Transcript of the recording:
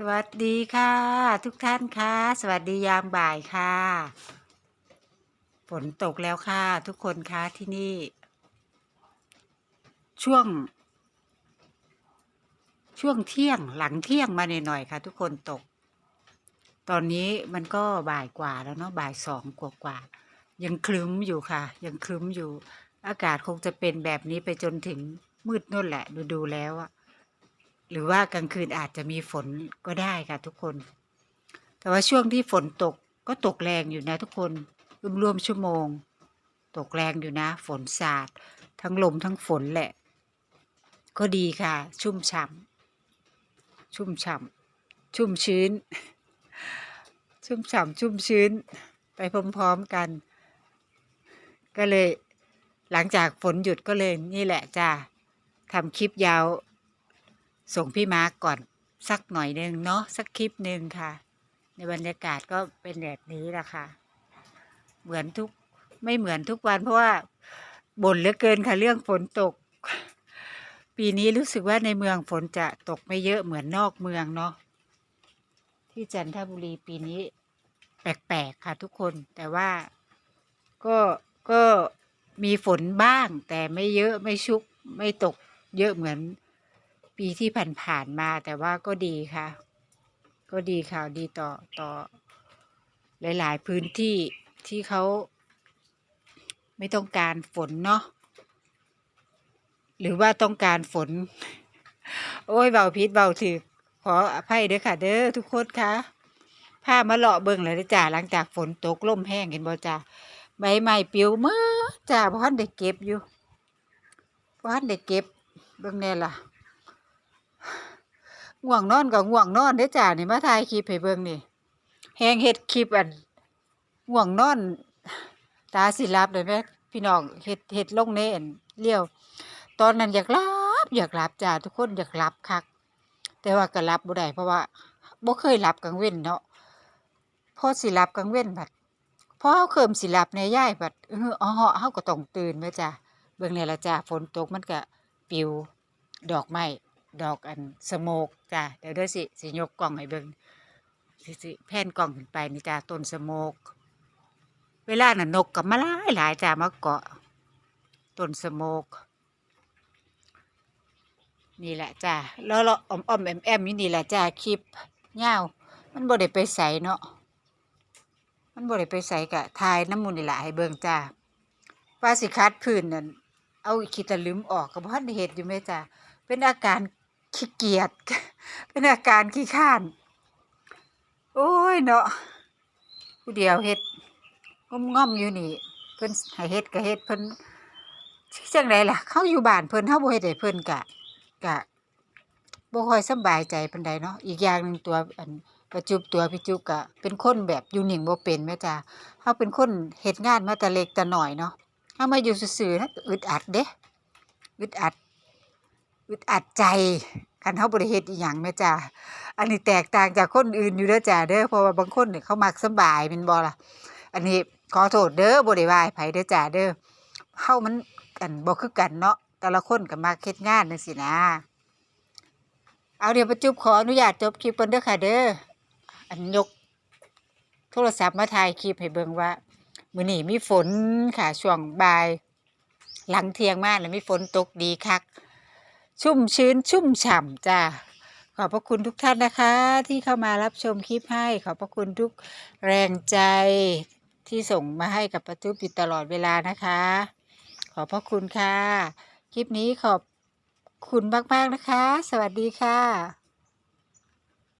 สวัสดีค่ะ ทุกท่านค่ะ สวัสดียามบ่ายค่ะ ฝนตกแล้วค่ะ ทุกคนค่ะที่นี่ ช่วง ช่วงเที่ยงหลังเที่ยงมาหน่อยๆค่ะ ทุกคนตก ตอนนี้มันก็บ่ายกว่าแล้วเนาะบ่ายสองกว่าๆยังคลึ้มอยู่ค่ะ ยังคลึ้มอยู่ อากาศคงจะเป็นแบบนี้ไปจนถึงมืดนู่นแหละ ดูดูแล้วอะ หรือว่ากลางคืนอาจจะมีฝนก็ได้ค่ะทุกคน แต่ว่าช่วงที่ฝนตกก็ตกแรงอยู่นะทุกคนรวมๆชั่วโมง ตกแรงอยู่นะ ฝนสาด ทั้งลมทั้งฝนแหละ ก็ดีค่ะ ชุ่มฉ่ำชุ่มฉ่ำชุ่มชื้น ชุ่มฉ่ำชุ่มชื้น ไปพร้อมๆกัน ก็เลยหลังจากฝนหยุดก็เลยนี่แหละจ้าทำคลิปยาว ส่งพี่มาร์กก่อนสักหน่อยหนึ่งเนาะสักคลิปหนึ่งค่ะ ในบรรยากาศก็เป็นแบบนี้แหละค่ะ เหมือนทุกไม่เหมือนทุกวันเพราะว่าบ่นเหลือเกินค่ะเรื่องฝนตก ปีนี้รู้สึกว่าในเมืองฝนจะตกไม่เยอะเหมือนนอกเมืองเนาะที่จันทบุรีปีนี้ แปลกๆค่ะทุกคนแต่ว่าก็ก็มีฝนบ้าง แต่ไม่เยอะไม่ชุกไม่ตกเยอะเหมือน ปีที่ผ่านๆมาแต่ว่าก็ดีค่ะ ก็ดีค่ะดีต่อต่อ หลาย ๆ พื้นที่ที่เขาไม่ต้องการฝนเนาะหรือว่าต้องการฝน โอ้ยเบาพิษเบาถือขออภัยเด้อค่ะ เด้อทุกคนคะผ้ามาเลาะเบิ่งเลยจ้าหลังจากฝนตกล่มแห้งเห็นบ่จ้าใบไม้ปลิวมือจ้าพราะทันได้เก็บอยู่พราะทันได้เก็บเบิ่งแน่ล่ะ ง่วงนอนก็ง่วงนอนเด้จ้านี่มาถ่ายคลิปให้เบิ่งนี่แฮงเฮ็ดคลิปอันง่วงนอน ตาสิลับเลยแม่พี่น้องเฮ็ดเฮ็ดลงในอันเลี้ยว ตอนนั้นอยากหลับอยากหลับจ้าทุกคนอยากหลับคัก แต่ว่าก็หลับบ่ได้เพราะว่าบ่เคยหลับกลางเว้นเนาะพอสิหลับกลางเว้นบัดพอเฮาเคิมสิหลับในย่ายบัดเอออ๋อเฮาก็ต้องตื่นแม่จ้าเบิ่งนี่ล่ะจ้าฝนตกมันก็ปลิวดอกไม้ ดอกอันสโมกจ้ะเดี๋ยวเด้อสิสิยกกล่องให้เบิ่งสิสิแผ่นกล่องขึ้นไปนี่จ้าต้นสโมกเวลาน่ะนกกับมาหลายหลายจ้ามาเกาะต้นสโมกนี่แหละจ้าแล้วเราอ่อมออมแอมแอมอยู่นี่แหละจ้าคลิปยาวมันบ่ได้ไปใส่เนาะมันบ่ได้ไปใส่กะทายน้ำมูลนี่แหละให้เบิ่งจ้าว่าสิคัดพื้นนั่นเอาขี้ตะลืมออกก็บ่ทันเฮ็ดอยู่แม่จ้าเป็นอาการ ขี้เกียจเป็นอาการขี้ข้าน โอ้ยเนาะผู้เดียวเฮ็ดงอมง่อมอยู่นี่ เพิ่นให้เฮ็ดก็เฮ็ดเพิ่นจังไดล่ะ เขาอยู่บ้านเพิ่นเฮาบ่เฮ็ดให้เพิ่นกะกะบ่ค่อยสบายใจปานใดเนาะอีกอย่างหนึ่งตัวอันประจุบตัวพี่จุกกะเป็นคนแบบอยู่หนิ่งบ่เป็นแม่จ้าเฮาเป็นคนเฮ็ดงานมาแต่เล็กแต่น้อยเนาะเฮามาอยู่ซื่อๆนะอึดอัดเด้อึดอัด อึดอัดใจคันเฮาบ่ได้เฮ็ดอีหยังแม่จ้าอันนี้แตกต่างจากคนอื่นอยู่เด้อจ้าเด้อเพราะว่าบางคนเนี่ยเขามักสบายแม่นบ่ล่ะ อันนี้ขอโทษเด้อบ่ได้ว่าให้ไผเด้อจ้าเด้อเฮามันอันบ่คือกันเนาะแต่ละคนก็มักเฮ็ดงานจังซี่นะ เอาเดี๋ยวประจุบขออนุญาตจบคลิปเพิ่นเด้อค่ะเด้ออันยกโทรศัพท์มาถ่ายคลิปให้เบิ่งว่ามื้อนี้มีฝนค่ะช่วงบ่าย หลังเที่ยงมาแล้วมีฝนตกดีคัก ชุ่มชื้นชุ่มฉ่ำจ้าขอบพระคุณทุกท่านนะคะ ที่เข้ามารับชมคลิปให้ ขอบพระคุณทุกแรงใจที่ส่งมาให้กับประจุบอยู่ตลอดเวลานะคะ ขอบพระคุณค่ะ คลิปนี้ขอบคุณมาก ๆ นะคะ สวัสดีค่ะ